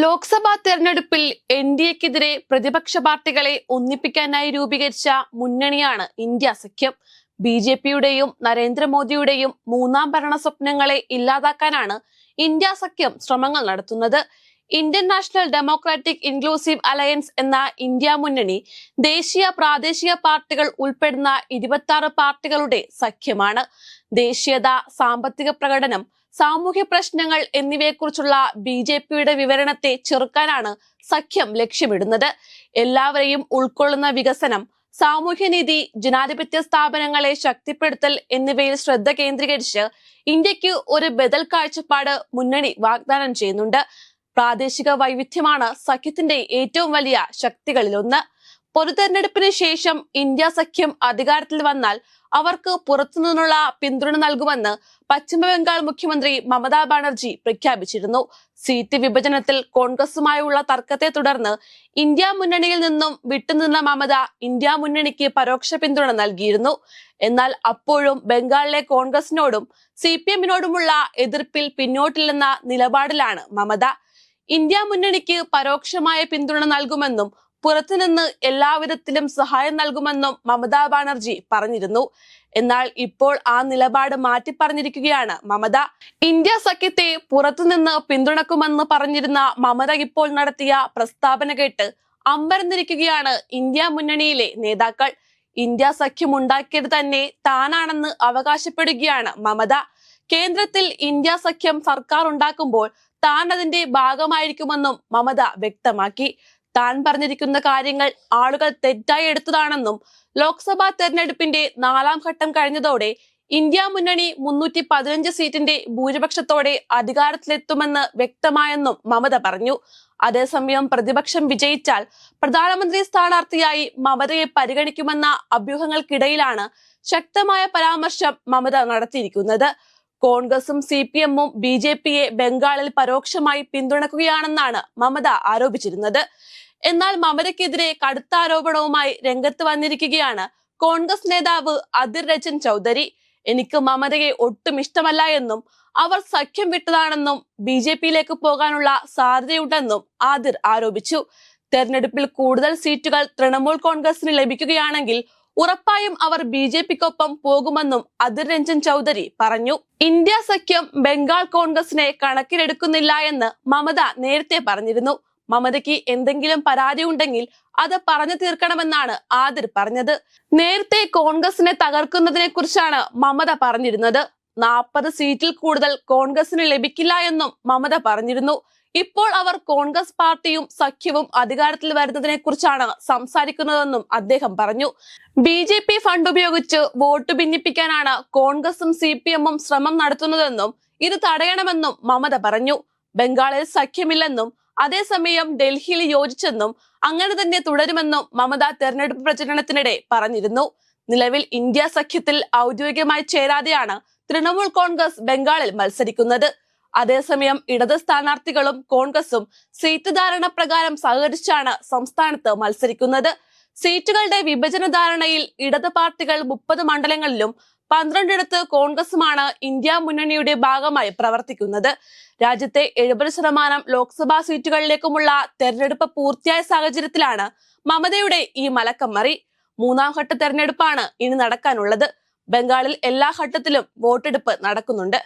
ലോക്സഭാ തെരഞ്ഞെടുപ്പിൽ N D എക്കെതിരെ പ്രതിപക്ഷ പാർട്ടികളെ ഒന്നിപ്പിക്കാനായി രൂപീകരിച്ച മുന്നണിയാണ് ഇന്ത്യ സഖ്യം. ബി ജെ പിയുടെയും നരേന്ദ്രമോദിയുടെയും മൂന്നാം ഭരണ സ്വപ്നങ്ങളെ ഇല്ലാതാക്കാനാണ് ഇന്ത്യ സഖ്യം ശ്രമങ്ങൾ നടത്തുന്നത്. Indian national democratic inclusive alliance എന്ന ഇന്ത്യ മുന്നണി ദേശീയ പ്രാദേശിക പാർട്ടികൾ ഉൾപ്പെടുന്ന ഇരുപത്തി പാർട്ടികളുടെ സഖ്യമാണ്. ദേശീയത സാമ്പത്തിക പ്രകടനം സാമൂഹ്യ പ്രശ്നങ്ങൾ എന്നിവയെക്കുറിച്ചുള്ള ബി ജെ പിയുടെ വിവരണത്തെ ചെറുക്കാനാണ് സഖ്യം ലക്ഷ്യമിടുന്നത്. എല്ലാവരെയും ഉൾക്കൊള്ളുന്ന വികസനം സാമൂഹ്യനീതി ജനാധിപത്യ സ്ഥാപനങ്ങളെ ശക്തിപ്പെടുത്തൽ എന്നിവയിൽ ശ്രദ്ധ കേന്ദ്രീകരിച്ച് ഇന്ത്യയ്ക്ക് ഒരു ബദൽ കാഴ്ചപ്പാട് മുന്നണി വാഗ്ദാനം ചെയ്യുന്നുണ്ട്. പ്രാദേശിക വൈവിധ്യമാണ് സഖ്യത്തിന്റെ ഏറ്റവും വലിയ ശക്തികളിലൊന്ന് പൊതുതെരഞ്ഞെടുപ്പിന് ശേഷം ഇന്ത്യ സഖ്യം അധികാരത്തിൽ വന്നാൽ അവർക്ക് പുറത്തുനിന്നുള്ള പിന്തുണ നൽകുമെന്ന് പശ്ചിമബംഗാൾ മുഖ്യമന്ത്രി മമതാ ബാനർജി പ്രഖ്യാപിച്ചിരുന്നു. സീറ്റ് വിഭജനത്തിൽ കോൺഗ്രസുമായുള്ള തർക്കത്തെ തുടർന്ന് ഇന്ത്യ മുന്നണിയിൽ നിന്നും വിട്ടുനിന്ന മമത ഇന്ത്യ മുന്നണിക്ക് പരോക്ഷ പിന്തുണ നൽകിയിരുന്നു. എന്നാൽ അപ്പോഴും ബംഗാളിലെ കോൺഗ്രസിനോടും സി പി എമ്മിനോടുമുള്ള എതിർപ്പിൽ പിന്നോട്ടില്ലെന്ന നിലപാടിലാണ് മമത. ഇന്ത്യ മുന്നണിക്ക് പരോക്ഷമായ പിന്തുണ നൽകുമെന്നും പുറത്തുനിന്ന് എല്ലാവിധത്തിലും സഹായം നൽകുമെന്നും മമതാ ബാനർജി പറഞ്ഞിരുന്നു. എന്നാൽ ഇപ്പോൾ ആ നിലപാട് മാറ്റി പറഞ്ഞിരിക്കുകയാണ് മമത. ഇന്ത്യ സഖ്യത്തെ പുറത്തുനിന്ന് പിന്തുണക്കുമെന്ന് പറഞ്ഞിരുന്ന മമത ഇപ്പോൾ നടത്തിയ പ്രസ്താവന കേട്ട് അമ്പരന്നിരിക്കുകയാണ് ഇന്ത്യ മുന്നണിയിലെ നേതാക്കൾ. ഇന്ത്യ സഖ്യം ഉണ്ടാക്കിയത് തന്നെ താനാണെന്ന് അവകാശപ്പെടുകയാണ് മമത. കേന്ദ്രത്തിൽ ഇന്ത്യ സഖ്യം സർക്കാർ ഉണ്ടാക്കുമ്പോൾ താൻ അതിന്റെ ഭാഗമായിരിക്കുമെന്നും മമത വ്യക്തമാക്കി. താൻ പറഞ്ഞിരിക്കുന്ന കാര്യങ്ങൾ ആളുകൾ തെറ്റായി എടുത്തതാണെന്നും ലോക്സഭാ തെരഞ്ഞെടുപ്പിന്റെ നാലാം ഘട്ടം കഴിഞ്ഞതോടെ ഇന്ത്യ മുന്നണി മുന്നൂറ്റി പതിനഞ്ച് സീറ്റിന്റെ ഭൂരിപക്ഷത്തോടെ അധികാരത്തിലെത്തുമെന്ന് വ്യക്തമായെന്നും മമത പറഞ്ഞു. അതേസമയം പ്രതിപക്ഷം വിജയിച്ചാൽ പ്രധാനമന്ത്രി സ്ഥാനാർത്ഥിയായി മമതയെ പരിഗണിക്കുമെന്ന അഭ്യൂഹങ്ങൾക്കിടയിലാണ് ശക്തമായ പരാമർശം മമത നടത്തിയിരിക്കുന്നത്. കോൺഗ്രസും സി പി എമ്മും ബി ജെ പിയെ ബംഗാളിൽ പരോക്ഷമായി പിന്തുണക്കുകയാണെന്നാണ് മമത ആരോപിച്ചിരുന്നത്. എന്നാൽ മമതയ്ക്കെതിരെ കടുത്ത ആരോപണവുമായി രംഗത്ത് വന്നിരിക്കുകയാണ് കോൺഗ്രസ് നേതാവ് അതിർ രഞ്ജൻ ചൗധരി. എനിക്ക് മമതയെ ഒട്ടും ഇഷ്ടമല്ല എന്നും അവർ സഖ്യം വിട്ടതാണെന്നും ബി ജെ പിയിലേക്ക് പോകാനുള്ള സാധ്യതയുണ്ടെന്നും ആദിർ ആരോപിച്ചു. തെരഞ്ഞെടുപ്പിൽ കൂടുതൽ സീറ്റുകൾ തൃണമൂൽ കോൺഗ്രസിന് ലഭിക്കുകയാണെങ്കിൽ ഉറപ്പായും അവർ ബി ജെ പിക്കൊപ്പം പോകുമെന്നും അധിർ രഞ്ജൻ ചൗധരി പറഞ്ഞു. ഇന്ത്യ സഖ്യം ബംഗാൾ കോൺഗ്രസിനെ കണക്കിലെടുക്കുന്നില്ല എന്ന് മമത നേരത്തെ പറഞ്ഞിരുന്നു. മമതയ്ക്ക് എന്തെങ്കിലും പരാതി ഉണ്ടെങ്കിൽ അത് പറഞ്ഞു തീർക്കണമെന്നാണ് ആദിർ പറഞ്ഞത്. നേരത്തെ കോൺഗ്രസിനെ തകർക്കുന്നതിനെ കുറിച്ചാണ് മമത പറഞ്ഞിരുന്നത്. നാൽപ്പത് സീറ്റിൽ കൂടുതൽ കോൺഗ്രസിന് ലഭിക്കില്ല എന്നും മമത പറഞ്ഞിരുന്നു. ഇപ്പോൾ അവർ കോൺഗ്രസ് പാർട്ടിയും സഖ്യവും അധികാരത്തിൽ വരുന്നതിനെ കുറിച്ചാണ് സംസാരിക്കുന്നതെന്നും അദ്ദേഹം പറഞ്ഞു. ബി ജെ പി ഫണ്ട് ഉപയോഗിച്ച് വോട്ട് ഭിന്നിപ്പിക്കാനാണ് കോൺഗ്രസും സി പി എമ്മും ശ്രമം നടത്തുന്നതെന്നും ഇത് തടയണമെന്നും മമത പറഞ്ഞു. ബംഗാളിൽ സഖ്യമില്ലെന്നും അതേസമയം ഡൽഹിയിൽ യോജിച്ചെന്നും അങ്ങനെ തന്നെ തുടരുമെന്നും മമത തെരഞ്ഞെടുപ്പ് പ്രചരണത്തിനിടെ പറഞ്ഞിരുന്നു. നിലവിൽ ഇന്ത്യ സഖ്യത്തിൽ ഔദ്യോഗികമായി ചേരാതെയാണ് തൃണമൂൽ കോൺഗ്രസ് ബംഗാളിൽ മത്സരിക്കുന്നത്. അതേസമയം ഇടത് സ്ഥാനാർത്ഥികളും കോൺഗ്രസും സീറ്റ് ധാരണ പ്രകാരം സഹകരിച്ചാണ് സംസ്ഥാനത്ത് മത്സരിക്കുന്നത്. സീറ്റുകളുടെ വിഭജന ധാരണയിൽ ഇടത് പാർട്ടികൾ മുപ്പത് മണ്ഡലങ്ങളിലും പന്ത്രണ്ടിടത്ത് കോൺഗ്രസുമാണ് ഇന്ത്യ മുന്നണിയുടെ ഭാഗമായി പ്രവർത്തിക്കുന്നത്. രാജ്യത്തെ എഴുപത് ശതമാനം ലോക്സഭാ സീറ്റുകളിലേക്കുമുള്ള തെരഞ്ഞെടുപ്പ് പൂർത്തിയായ സാഹചര്യത്തിലാണ് മമതയുടെ ഈ മലക്കമ്മറി മൂന്നാം ഘട്ട തെരഞ്ഞെടുപ്പാണ് ഇനി നടക്കാനുള്ളത്. ബംഗാളിൽ എല്ലാ ഘട്ടത്തിലും വോട്ടെടുപ്പ് നടക്കുന്നുണ്ട്.